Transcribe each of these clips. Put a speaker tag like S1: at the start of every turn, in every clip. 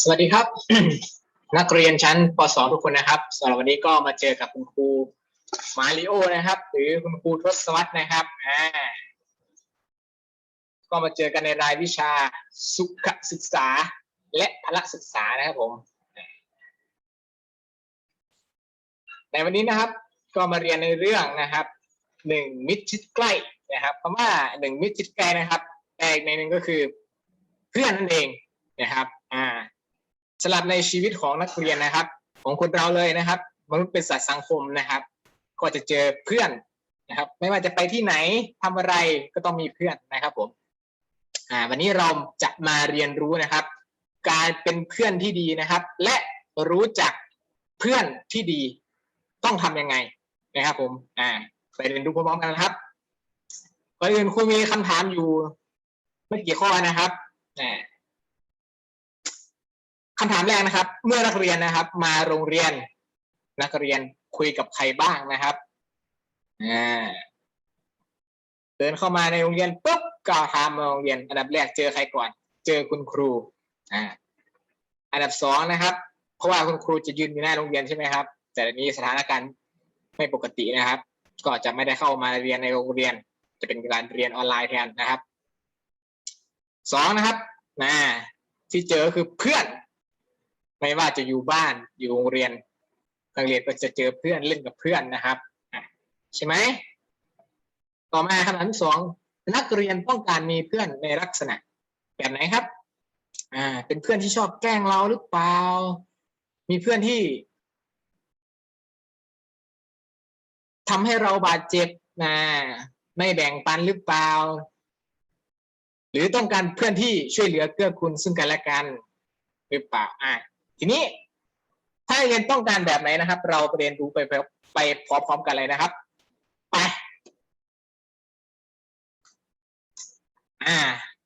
S1: สวัสดีครับ นักเรียนชั้นป .2 ทุกคนนะครับสำหรับวันนี้ก็มาเจอกับคุณครูมาริโอนะครับ หรือคุณครูทศวรรษนะครับอ่าก็มาเจอกันในรายวิชาสุขศึกษาและพละศึกษานะครับผม ในวันนี้นะครับ ก็มาเรียนในเรื่องนะครับหนึ่งมิตรชิดใกล้นะครับคำว่าหนึ่งมิตรชิดใกล้นะครับแปลอีกในหนึ่งก็คือเพื่อนนั่นเองนะครับ อ่า สำหรับในชีวิตของนักเรียนนะครับ ของคนเราเลยนะครับมนุษย์เป็นสัตว์สังคมนะครับ ก็จะเจอเพื่อนนะครับ ไม่ว่าจะไปที่ไหนทำอะไรก็ต้องมีเพื่อนนะครับผมอ่าวันนี้เราจะมาเรียนรู้นะครับ การเป็นเพื่อนที่ดีนะครับ และรู้จักเพื่อนที่ดี ต้องทำยังไงนะครับ ผมอ่าไปเรียนรู้พร้อมๆกันนะครับก่อนอื่นครูมีคำถามอยู่ไม่กี่ข้อนะครับอ่า คำถามแรกนะครับ เมื่อนักเรียนนะครับ มาโรงเรียน นักเรียนคุยกับใครบ้างนะครับอ่าเดินเข้ามาในโรงเรียนปุ๊บก้าวเท้ามาโรงเรียน อันดับแรกเจอใครก่อน เจอคุณครูอ่าอันดับสองนะครับ เพราะว่าคุณครูจะยืนอยู่หน้าโรงเรียนใช่ไหมครับ แต่นนี้สถานการณ์ไม่ปกตินะครับ ก็จะไม่ได้เข้ามาเรียนในโรงเรียน จะเป็นการเรียนออนไลน์แทนนะครับสองนะครับนะที่เจอคือเพื่อน ไม่ว่าจะอยู่บ้านอยู่โรงเรียนนักเรียนก็จะเจอเพื่อนเล่นกับเพื่อนนะครับใช่ไหมต่อมาคำถามที่สองนักเรียนต้องการมีเพื่อนในลักษณะแบบไหนครับ อ่า เป็นเพื่อนที่ชอบแกล้งเราหรือเปล่า มีเพื่อนที่ทำให้เราบาดเจ็บนะไม่แบ่งปันหรือเปล่า หรือต้องการเพื่อนที่ช่วยเหลือเกื้อกูลซึ่งกันและกันหรือเปล่าอ่า ทีนี้ถ้าเรียนต้องการแบบไหนนะครับ เราเรียนรู้ไปไปพร้อมๆกันเลยนะครับไปอ่า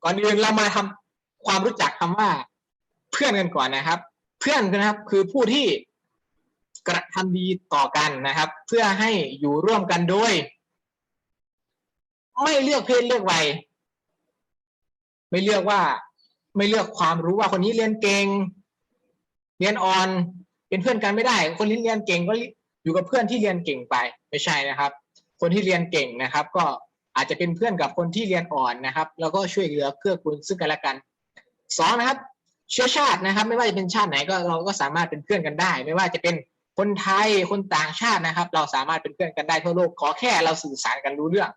S1: ก่อนอื่นเรามาทำความรู้จักคำว่าเพื่อนกันก่อนนะครับ เพื่อนนะครับ คือผู้ที่กระทำดีต่อกันนะครับ เพื่อให้อยู่ร่วมกันโดย ไม่เลือกเพศเลือกวัยไม่เลือกว่า ไม่เลือกความรู้ว่าคนนี้เรียนเก่ง เรียนอ่อนเป็นเพื่อนกันไม่ได้ คนที่เรียนเก่งก็อยู่กับเพื่อนที่เรียนเก่งไปไม่ใช่นะครับ คนที่เรียนเก่งนะครับ ก็อาจจะเป็นเพื่อนกับคนที่เรียนอ่อนนะครับ แล้วก็ช่วยเหลือเกื้อกูลซึ่งกันและกันสองนะครับ เชื้อชาตินะครับ ไม่ว่าจะเป็นชาติไหนก็เราก็สามารถเป็นเพื่อนกันได้ ไม่ว่าจะเป็นคนไทยคนต่างชาตินะครับ เราสามารถเป็นเพื่อนกันได้ทั่วโลกขอแค่เราสื่อสารกันรู้เรื่อง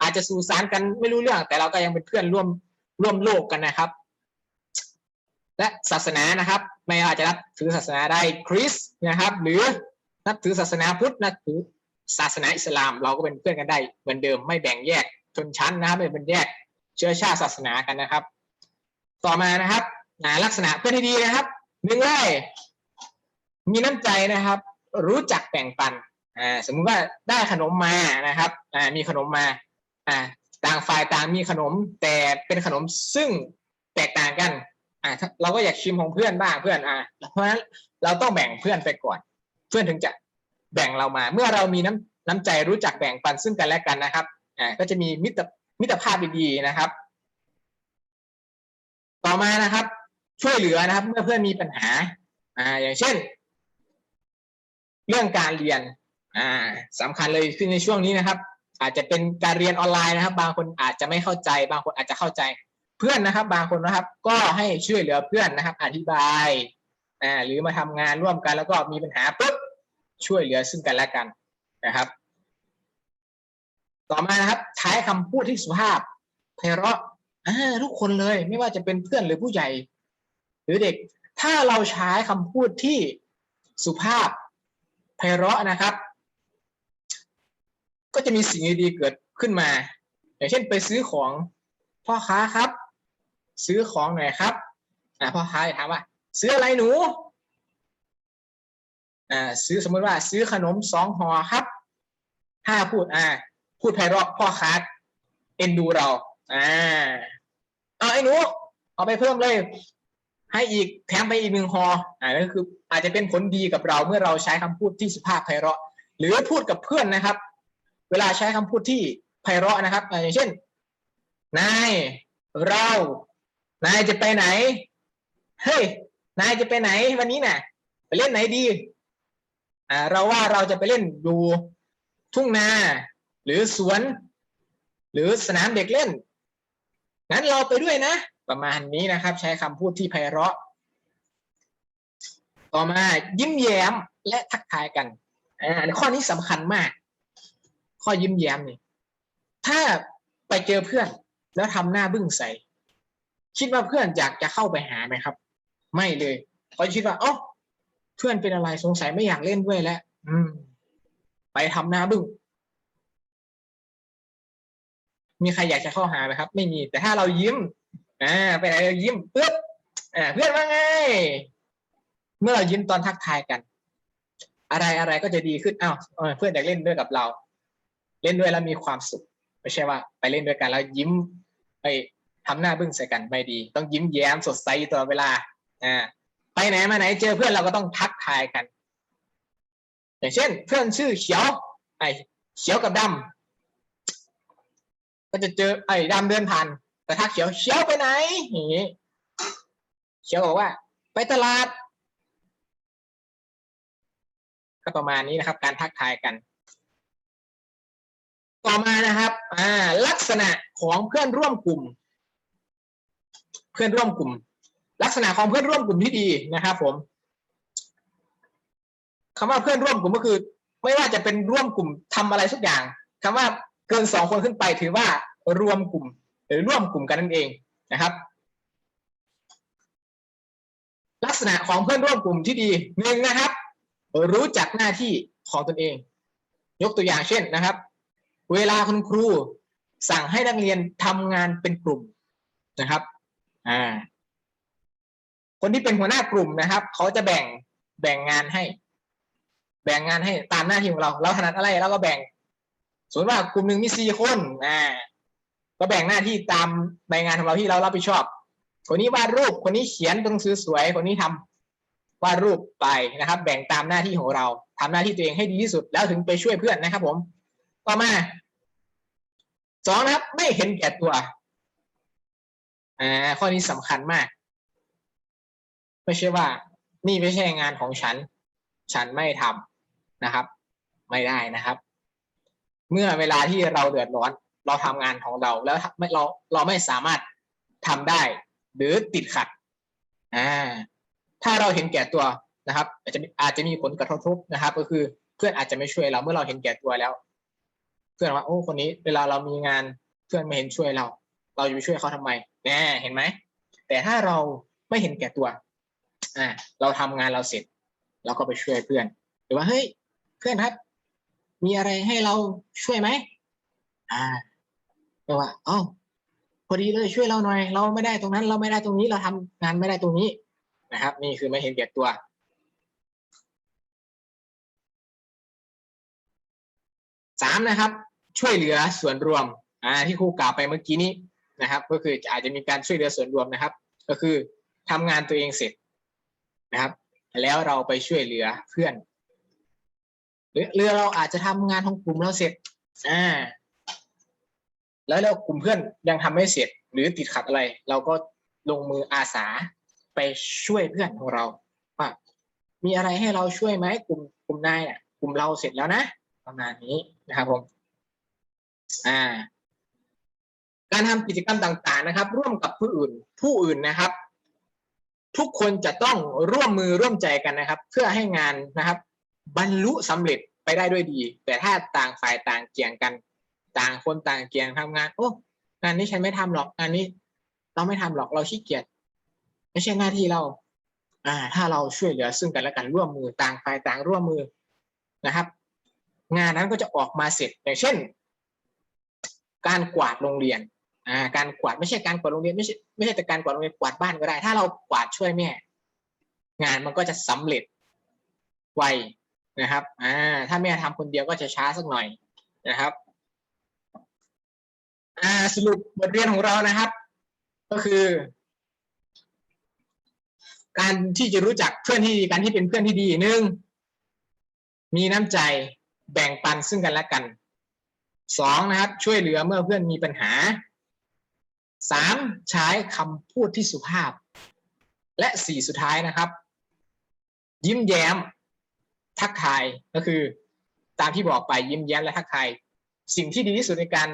S1: อาจจะสื่อสารกันไม่รู้เรื่อง แต่เราก็ยังเป็นเพื่อนร่วมร่วมโลกกันนะครับ และศาสนานะครับ ไม่ว่าจจะนับถือศาสนาใดคริสต์นะครับ หรือนับถือศาสนาพุทธนับถือศาสนาอิสลาม เราก็เป็นเพื่อนกันได้เหมือนเดิมไม่แบ่งแยกชนชั้นนะครับไม่เป็นแยกเชื้อชาติศาสนากันนะครับ ต่อมานะครับนะลักษณะเพื่อนที่ดีนะครับหนึ่งเลยมีน้ำใจนะครับ รู้จักแบ่งปันอ่าสมมุติว่าได้ขนมมานะครับอ่ามีขนมมาอ่าต่างฝ่ายต่างมีขนมแต่เป็นขนมซึ่งแตกต่างกัน อ่าเราก็อยากชิมของเพื่อนบ้างเพื่อนอ่าเพราะฉะนั้นเราต้องแบ่งเพื่อนไปก่อน เพื่อนถึงจะแบ่งเรามา เมื่อเรามีน้ำน้ำใจรู้จักแบ่งปันซึ่งกันและกันนะครับอ่าก็จะมีมิตรมิตรภาพดีๆนะครับ ต่อมานะครับ ช่วยเหลือนะครับ เมื่อเพื่อนมีปัญหา อ่า อย่างเช่น เรื่องการเรียน อ่าสำคัญเลยคือในช่วงนี้นะครับ อาจจะเป็นการเรียนออนไลน์นะครับ บางคนอาจจะไม่เข้าใจ บางคนอาจจะเข้าใจ เพื่อนนะครับ บางคนนะครับ ก็ให้ช่วยเหลือเพื่อนนะครับ อธิบายอ่าหรือมาทำงานร่วมกัน แล้วก็มีปัญหาปุ๊บช่วยเหลือซึ่งกันและกันนะครับ ต่อมานะครับท้ายคำพูดที่สุภาพไพเราะอ่าทุกคนเลย ไม่ว่าจะเป็นเพื่อนหรือผู้ใหญ่ หรือเด็ก ถ้าเราใช้คำพูดที่สุภาพไพเราะนะครับ ก็จะมีสิ่งดีๆเกิดขึ้นมา อย่างเช่นไปซื้อของพ่อค้าครับ ซื้อของหน่อยครับอ่าพ่อค้าจะถามว่า ซื้ออะไรหนูอ่าซื้อสมมติว่า ซื้อขนมสองห่อครับ ถ้าพูดอ่า พูดไพเราะพ่อค้าเอ็นดูเราอ่าเอาไอ้หนูเอาไปเพิ่มเลย ให้อีกแถมไปอีกหนึ่งหออ่านั่นคือ อาจจะเป็นผลดีกับเราเมื่อเราใช้คำพูดที่สุภาพไพเราะ หรือพูดกับเพื่อนนะครับ เวลาใช้คำพูดที่ไพเราะนะครับอย่างเช่น นาย เรา นายจะไปไหน เฮ้ย นายจะไปไหน วันนี้น่ะ ไปเล่นไหนดี อ่า เราว่าเราจะไปเล่นดูทุ่งนา หรือสวน หรือสนามเด็กเล่น งั้นเราไปด้วยนะ ประมาณนี้นะครับ ใช้คำพูดที่ไพเราะ ต่อมายิ้มแย้มและทักทายกัน อ่า ข้อนี้สำคัญมาก ข้อยิ้มแย้มนี่ ถ้าไปเจอเพื่อน แล้วทำหน้าบึ้งใส่ คิดว่าเพื่อนอยากจะเข้าไปหาไหมครับ ไม่เลยเขาคิดว่าอ๋อเพื่อนเป็นอะไรสงสัยไม่อยากเล่นด้วยแล้วอืม ไปทำหน้าบึ้งมีใครอยากจะเข้าหาไหมครับ ไม่มี แต่ถ้าเรายิ้มอ่าไปไหนเรายิ้มปึ๊บอ่าเพื่อนว่าไง เมื่อเรายิ้มตอนทักทายกัน อะไรอะไรก็จะดีขึ้นอ้าวเออเพื่อนอยากเล่นด้วยกับเรา เล่นด้วยแล้วมีความสุข ไม่ใช่ว่า ไปเล่นด้วยกันแล้วยิ้มไป ทำหน้าบึ้งใส่กันไม่ดี ต้องยิ้มแย้มสดใสตลอดเวลาอ่าไปไหนมาไหนเจอเพื่อนเราก็ต้องทักทายกัน อย่างเช่น เพื่อนชื่อเขียวไอเขียวกับดำก็จะเจอไอ้ดำเดินผ่านแต่ถ้าเขียวเขียวไปไหนอย่างนี้เขียวบอกว่า ไปตลาด ก็ประมาณนี้นะครับ การทักทายกัน ต่อมานะครับ อ่า ลักษณะของเพื่อนร่วมกลุ่ม เพื่อนร่วมกลุ่ม ลักษณะของเพื่อนร่วมกลุ่มที่ดีนะครับ ผมคำว่าเพื่อนร่วมกลุ่มก็คือ ไม่ว่าจะเป็นร่วมกลุ่มทำอะไรสักอย่างคำว่าเกินสองคนขึ้นไปถือว่ารวมกลุ่ม หรือร่วมกลุ่มกันนั่นเองนะครับ ลักษณะของเพื่อนร่วมกลุ่มที่ดีหนึ่งนะครับ รู้จักหน้าที่ของตนเอง ยกตัวอย่างเช่นนะครับ เวลาคุณครูสั่งให้นักเรียนทำงานเป็นกลุ่มนะครับ อ่า คนที่เป็นหัวหน้ากลุ่มนะครับเขาจะแบ่งแบ่งงานให้ แบ่งงานให้ตามหน้าที่ของเราเราถนัดอะไรเราก็แบ่งสมมติว่ากลุ่มหนึ่งมีสี่คนอ่าก็แบ่งหน้าที่ตามใบงานของเราที่เรารับผิดชอบ คนนี้วาดรูปคนนี้เขียนหนังสือสวยคนนี้ทำวาดรูปไปนะครับ แบ่งตามหน้าที่ของเราทำหน้าที่ตัวเองให้ดีที่สุดแล้วถึงไปช่วยเพื่อนนะครับ ผม ต่อมาสองนะครับ ไม่เห็นแก่ตัว อ่าข้อนี้สำคัญมาก ไม่ใช่ว่า นี่ไม่ใช่งานของฉัน ฉันไม่ทำนะครับ ไม่ได้นะครับ เมื่อเวลาที่เราเดือดร้อน เราทำงานของเราแล้วไม่เราเราไม่สามารถทำได้ หรือติดขัดอ่าถ้าเราเห็นแก่ตัวนะครับ อาจจะอาจจะมีผลกระทบนะครับ ก็คือเพื่อนอาจจะไม่ช่วยเราเมื่อเราเห็นแก่ตัวแล้ว เพื่อนว่าโอ้คนนี้ เวลาเรามีงานเพื่อนไม่เห็นช่วยเรา เราจะไปช่วยเขาทำไมแน่เห็นไหม แต่ถ้าเราไม่เห็นแก่ตัวอ่าเราทำงานเราเสร็จ เราก็ไปช่วยเพื่อน หรือว่าเฮ้ยเพื่อนครับ มีอะไรให้เราช่วยไหมอ่าแปลว่าเอ้าพอดีเลยช่วยเราหน่อย เราไม่ได้ตรงนั้น เราไม่ได้ตรงนี้เราทำงานไม่ได้ตรงนี้นะครับ นี่คือไม่เห็นแก่ตัวสามนะครับ ช่วยเหลือส่วนรวมอ่าที่ครูกล่าวไปเมื่อกี้นี้ นะครับ ก็คืออาจจะมีการช่วยเหลือส่วนรวมนะครับ ก็คือทำงานตัวเองเสร็จนะครับ แล้วเราไปช่วยเหลือเพื่อนหรือเรือเราอาจจะทำงานของกลุ่มเราเสร็จอ่าแล้วเรากลุ่มเพื่อนยังทำไม่เสร็จ หรือติดขัดอะไร เราก็ลงมืออาสาไปช่วยเพื่อนของเราว่ามีอะไรให้เราช่วยไหมกลุ่มกลุ่มนายเนี่ยกลุ่มเราเสร็จแล้วนะ ประมาณนี้นะครับผม อ่า การทำกิจกรรมต่างๆนะครับ ร่วมกับผู้อื่นผู้อื่นนะครับ ทุกคนจะต้องร่วมมือร่วมใจกันนะครับ เพื่อให้งานนะครับ บรรลุสำเร็จไปได้ด้วยดี แต่ถ้าต่างฝ่ายต่างเกี่ยงกัน ต่างคนต่างเกี่ยงทำงาน โอ้งานนี้ฉันไม่ทำหรอกงานนี้เราไม่ทำหรอกเราขี้เกียจไม่ใช่หน้าที่เรา อ่า ถ้าเราช่วยเหลือซึ่งกันและกันร่วมมือต่างฝ่ายต่างร่วมมือนะครับ งานนั้นก็จะออกมาเสร็จอย่างเช่น การกวาดโรงเรียน อ่าการกวาดไม่ใช่การกวาดโรงเรียนไม่ใช่ไม่ใช่แต่การกวาดโรงเรียนกวาดบ้านก็ได้ ถ้าเรากวาดช่วยแม่ งานมันก็จะสำเร็จไวนะครับอ่าถ้าแม่ทำคนเดียวก็จะช้าสักหน่อยนะครับอ่าสรุปบทเรียนของเรานะครับ ก็คือ การที่จะรู้จักเพื่อนที่ดีการที่เป็นเพื่อนที่ดีหนึ่งมีน้ำใจแบ่งปันซึ่งกันและกันสองนะครับ ช่วยเหลือเมื่อเพื่อนมีปัญหา สามใช้คำพูดที่สุภาพ และสี่สุดท้ายนะครับ ยิ้มแย้ม ทักทายก็คือ ตามที่บอกไปยิ้มแย้มและทักทาย สิ่งที่ดีที่สุดในการ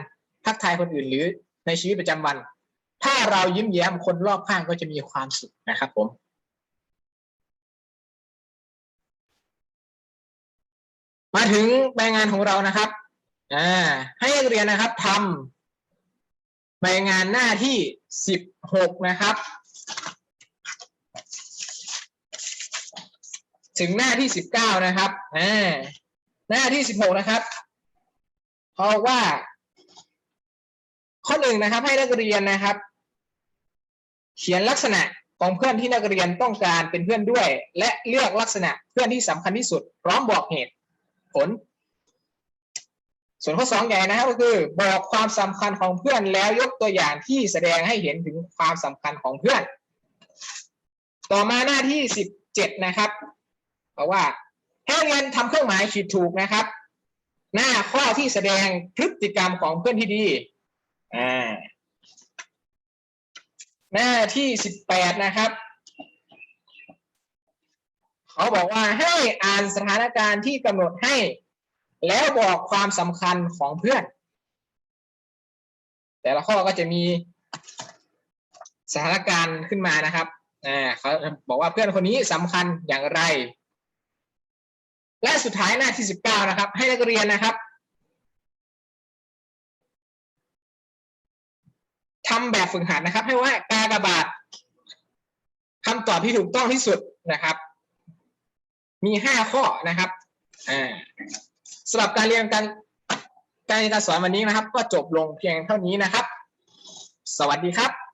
S1: ทักทายคนอื่นหรือในชีวิตประจำวัน ถ้าเรายิ้มแย้มคนรอบข้างก็จะมีความสุขนะครับผมมาถึงใบงานของเรานะครับ อ่า ให้นักเรียนนะครับทำ ใบงานหน้าที่สิบหกนะครับ ถึงหน้าที่สิบเก้านะครับอ่าหน้าที่สิบหกนะครับ เพราะว่า ข้อหนึ่งนะครับ ให้นักเรียนนะครับ เขียนลักษณะของเพื่อนที่นักเรียนต้องการเป็นเพื่อนด้วย และเลือกลักษณะเพื่อนที่สำคัญที่สุดพร้อมบอกเหตุ ผล ส่วนข้อสองใหญ่นะครับก็คือบอกความสำคัญของเพื่อนแล้วยกตัวอย่างที่แสดงให้เห็นถึงความสำคัญของเพื่อน ต่อมาหน้าที่สิบเจ็ดนะครับเพราะว่าให้เรียนทำเครื่องหมายขีดถูกนะครับ หน้าข้อที่แสดงพฤติกรรมของเพื่อนที่ดีอ่าหน้าที่สิบแปดนะครับเขาบอกว่าให้อ่านสถานการณ์ที่กำหนดให้ แล้วบอกความสำคัญของเพื่อน แต่ละข้อก็จะมีสถานการณ์ขึ้นมานะครับอ่าเขาบอกว่าเพื่อนคนนี้สำคัญอย่างไร และสุดท้ายหน้าที่สิบเก้านะครับ ให้นักเรียนนะครับทำแบบฝึกหัดนะครับ ให้ว่ากากบาทคำตอบที่ถูกต้องที่สุดนะครับ มีห้าข้อนะครับอ่า สำหรับการเรียนการการเรียนการสอนวันนี้นะครับ ก็จบลงเพียงเท่านี้นะครับ สวัสดีครับ